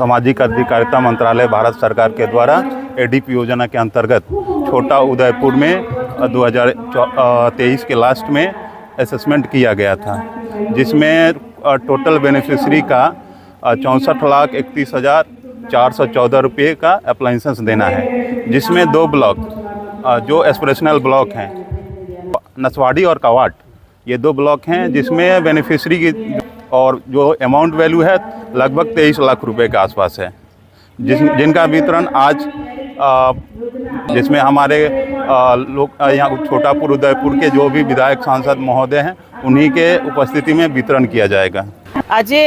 सामाजिक अधिकारिता मंत्रालय भारत सरकार के द्वारा एडीपी योजना के अंतर्गत छोटा उदयपुर में दो हज़ार तेईस के लास्ट में असेसमेंट किया गया था, जिसमें टोटल बेनिफिशरी का चौंसठ लाख इकतीस हज़ार चार सौ चौदह रुपये का अप्लाइंसेंस देना है, जिसमें दो ब्लॉक जो एस्पिरेशनल ब्लॉक हैं, नसवाड़ी और कवाट, ये दो ब्लॉक हैं, जिसमें बेनिफिशरी की और जो अमाउंट वैल्यू है लगभग तेईस लाख रुपए के आसपास है जिस जिनका वितरण आज अ, जिसमें हमारे अ, लोग अ, यहाँ छोटापुर उदयपुर के जो भी विधायक सांसद महोदय हैं उन्हीं के उपस्थिति में वितरण किया जाएगा આજે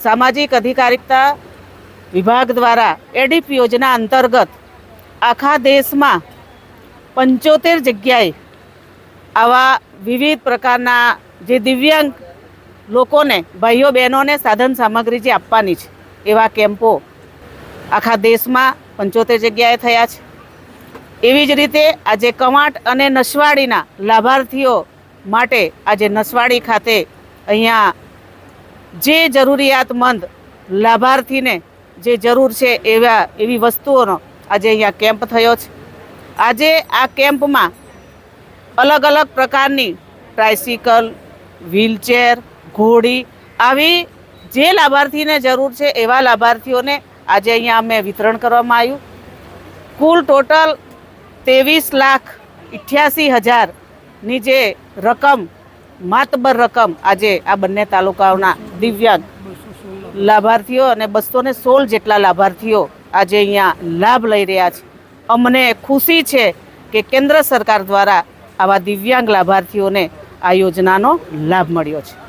સામાજિક અધિકારિતા વિભાગ દ્વારા એડીપ યોજના અંતર્ગત આખા દેશમાં પંચોતેર જગ્યાએ આવા વિવિધ પ્રકારના જે દિવ્યાંગ લોકોને, ભાઈઓ, બહેનોને સાધન સામગ્રી જે આપવાની છે, એવા કેમ્પો આખા દેશમાં પંચોતેર જગ્યાએ થયા છે. એવી જ રીતે આજે કમાટ અને નસવાડીના લાભાર્થીઓ માટે આજે નસવાડી ખાતે અહીંયા જે જરૂરિયાતમંદ લાભાર્થીને જે જરૂર છે એવા, એવી વસ્તુઓનો આજે અહીંયા કેમ્પ થયો છે. આજે આ કેમ્પમાં અલગ અલગ પ્રકારની ટ્રાયસિકલ, વ્હીલચેર ઘોડી આવી જે લાભાર્થીને જરૂર છે એવા લાભાર્થીઓને આજે અહીંયા અમે વિતરણ કરવામાં આવ્યું. કુલ ટોટલ ત્રેવીસ લાખ અઠ્યાસી હજારની જે રકમ, માતબર રકમ આજે આ બંને તાલુકાઓના દિવ્યાંગ લાભાર્થીઓ અને બસો ને સોળ જેટલા લાભાર્થીઓ આજે અહીંયા લાભ લઈ રહ્યા છે. અમને ખુશી છે કે કેન્દ્ર સરકાર દ્વારા આવા દિવ્યાંગ લાભાર્થીઓને આ યોજનાનો લાભ મળ્યો છે.